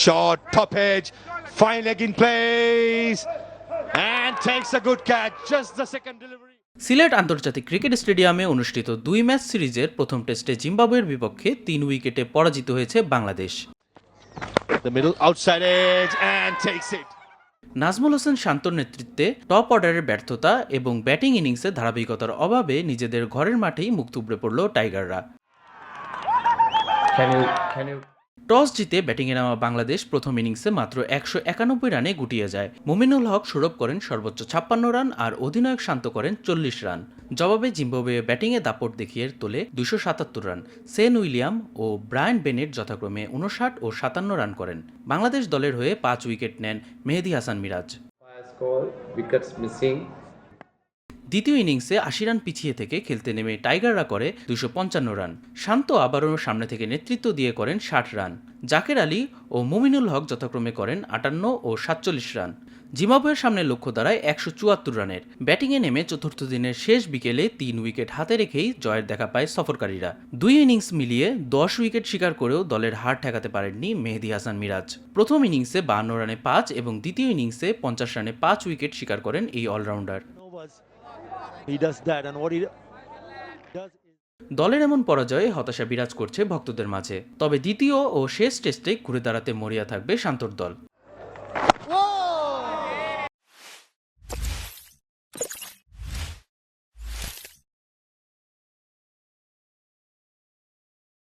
shot, top edge, fine leg in place, and takes a good catch. Just the second delivery. Sylhet আন্তর্জাতিক cricket স্টেডিয়ামে অনুষ্ঠিত দুই match সিরিজের প্রথম টেস্টে জিম্বাবুয়ের বিপক্ষে তিন উইকেটে পরাজিত হয়েছে Bangladesh The middle outside edge and Nazmul Hossain শান্তর নেতৃত্বে টপ অর্ডারের ব্যর্থতা এবং ব্যাটিং ইনিংসে ধারাবাহিকতার অভাবে নিজেদের ঘরের মাঠেই মুখ থুবড়ে পড়ল টাইগাররা টস জিতে ব্যাটিংয়ে নামা বাংলাদেশ প্রথম ইনিংসে মাত্র একশো একানব্বই রানে গুটিয়ে যায়। মুমিনুল হক সৌরভ করেন সর্বোচ্চ ছাপ্পান্ন রান আর অধিনায়ক শান্ত করেন চল্লিশ রান। জবাবে জিম্বাবুয়ে ব্যাটিংয়ে দাপট দেখিয়ে তোলে দুশো সাতাত্তর রান। সেন উইলিয়াম ও ব্রায়ান বেনেট যথাক্রমে উনষাট ও সাতান্ন রান করেন। বাংলাদেশ দলের হয়ে পাঁচ উইকেট নেন মেহেদি হাসান মিরাজ। দ্বিতীয় ইনিংসে আশি রান পিছিয়ে থেকে খেলতে নেমে টাইগাররা করে দুশো পঞ্চান্ন রান। শান্ত আবারও সামনে থেকে নেতৃত্ব দিয়ে করেন ষাট রান। জাকের আলী ও মুমিনুল হক যথাক্রমে করেন আটান্ন ও সাতচল্লিশ রান। জিম্বাবুয়ের সামনে লক্ষ্য দাঁড়ায় একশো চুয়াত্তর রানের। ব্যাটিংয়ে নেমে চতুর্থ দিনের শেষ বিকেলে তিন উইকেট হাতে রেখেই জয়ের দেখা পায় সফরকারীরা। দুই ইনিংস মিলিয়ে দশ উইকেট শিকার করেও দলের হার ঠেকাতে পারেননি মেহেদি হাসান মিরাজ। প্রথম ইনিংসে বান্ন রানে পাঁচ এবং দ্বিতীয় ইনিংসে পঞ্চাশ রানে পাঁচ উইকেট শিকার করেন এই অলরাউন্ডার. দলের এমন পরাজয়ে হতাশা বিরাজ করছে ভক্তদের মাঝে। তবে দ্বিতীয় ও শেষ টেস্টে ঘুরে দাঁড়াতে মরিয়া থাকবে শান্তর দল।